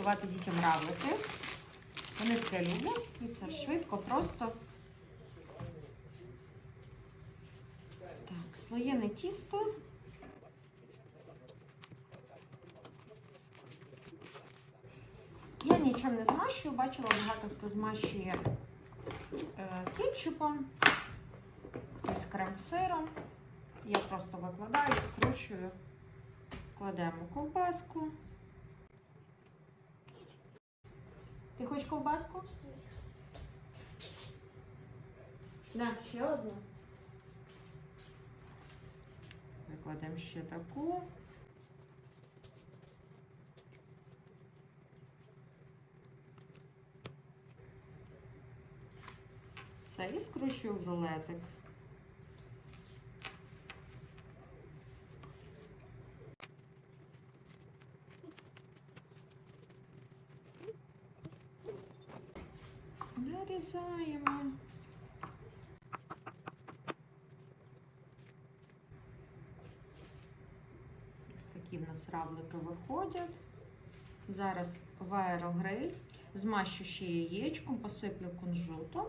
готувати дітям равлики. Вони таке люблять. І це швидко, просто. Так, слоєне тісто. Я нічим не змащую, бачила багато хто змащує е, кетчупом, хтось крем-сиром. Я просто викладаю, скручую, кладемо ковбаску. Ти хочеш ковбаску? Да, ще одну. Викладемо ще таку. Це і скручую в рулетик. Нарізаємо. Ось такі в нас равлики виходять. Зараз в аерогриль. Змащу ще яєчком, посиплю кунжутом.